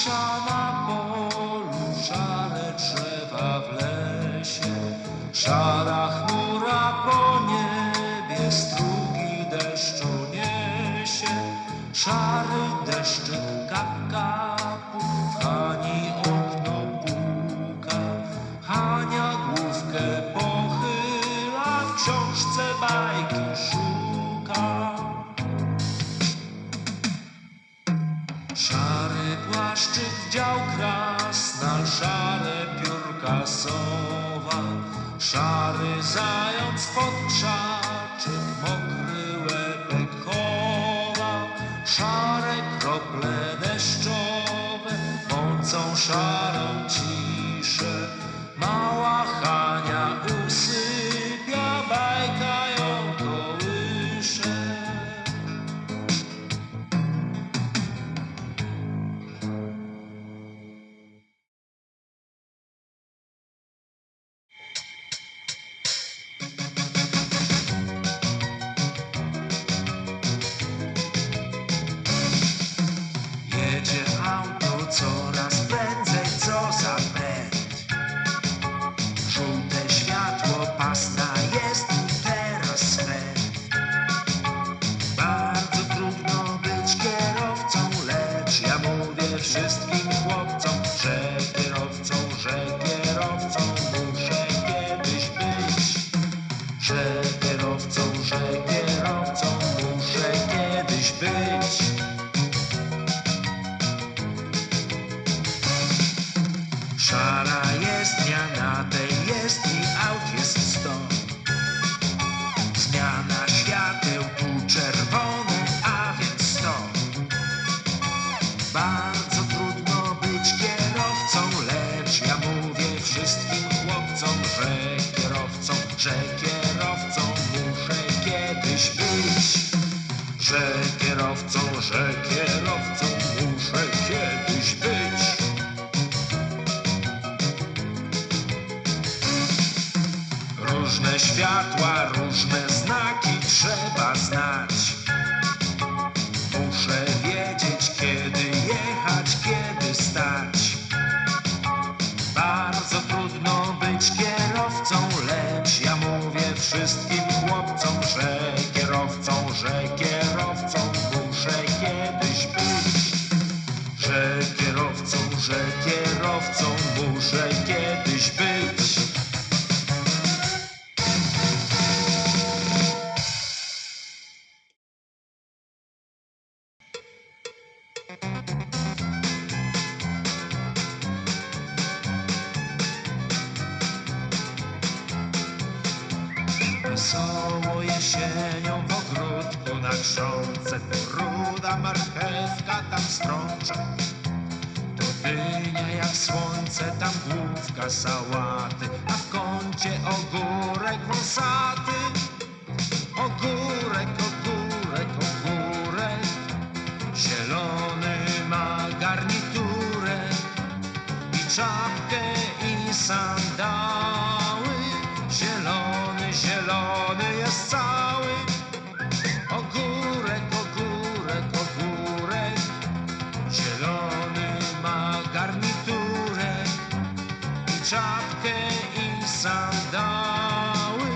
Shama. Płaszczyk wdział krasnal, szare piórka sowa, szary zając pod krzaczek, mokry łebek chowa, szare krople deszczowe mocą szarą Jedzie auto coraz prędzej, co za pęd. Żółte światło, pasta jest i teraz swęd. Bardzo trudno być kierowcą, lecz ja mówię wszystkim chłopcom, że kierowcą, że kierowcą muszę kiedyś być. Że kierowcą, że kierowcą muszę kiedyś być. Że kierowcą, że kierowcą muszę kiedyś być. Różne światła, różne znaki trzeba znać. Wesoło jesienią w ogródku na grządce Tu ruda marchewka, tam strączek To dynia jak słońce, tam główka sałaty. A w kącie ogórek wąsaty Ogórek, ogórek, ogórek. Zielony ma garniturę. I czapkę i sandały. Zielony, zielony jest cały. Ogórek, ogórek, ogórek. Zielony ma garniturę i czapkę i sandały.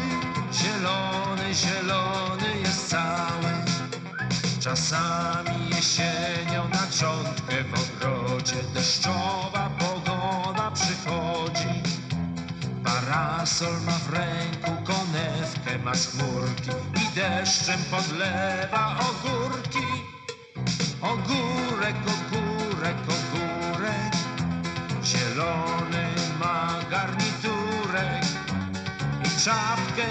Zielony, zielony jest cały. Czasami jesienią na grządkę w ogrodzie deszczowa pogoda przychodzi. Parasol ma w ręku, konewkę ma chmurki i deszczem podlewa ogórki. Ogórek, ogórek, ogórek, zielony ma garniturek i czapkę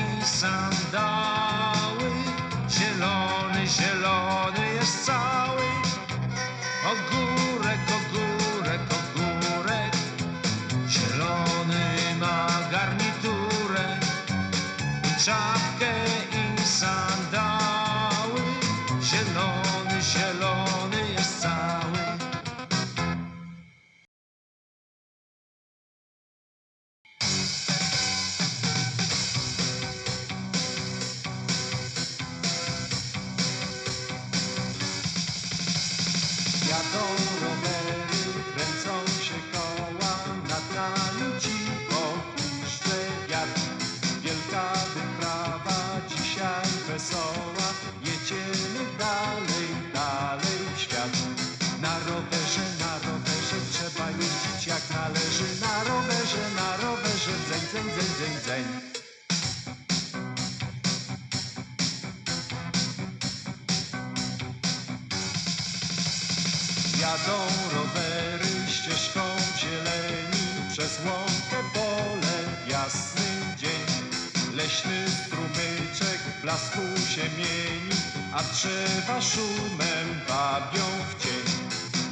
i sandały. Zielony, zielony jest cały. Ogórek, i Jadą rowery ścieżką zieleni przez łąkę pole w jasny dzień. Leśny strumyczek w blasku się mieni, a drzewa szumem bawią w cień.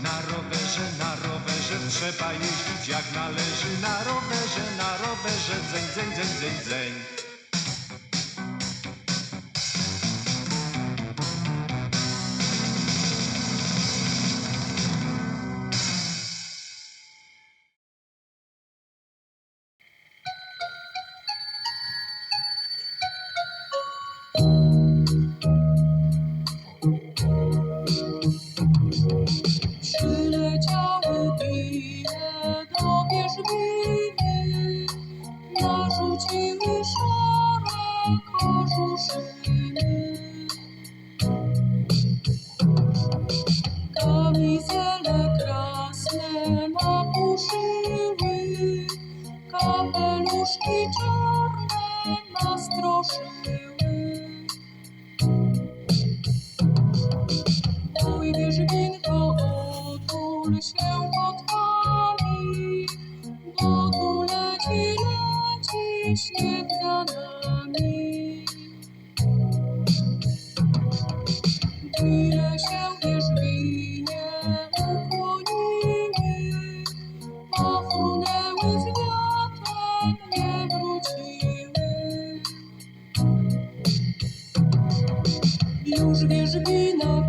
Na rowerze, na rowerze trzeba jeździć jak należy. Na rowerze, na rowerze, dzeń, dzeń, dzeń, dzeń, dzeń. Już wierzbina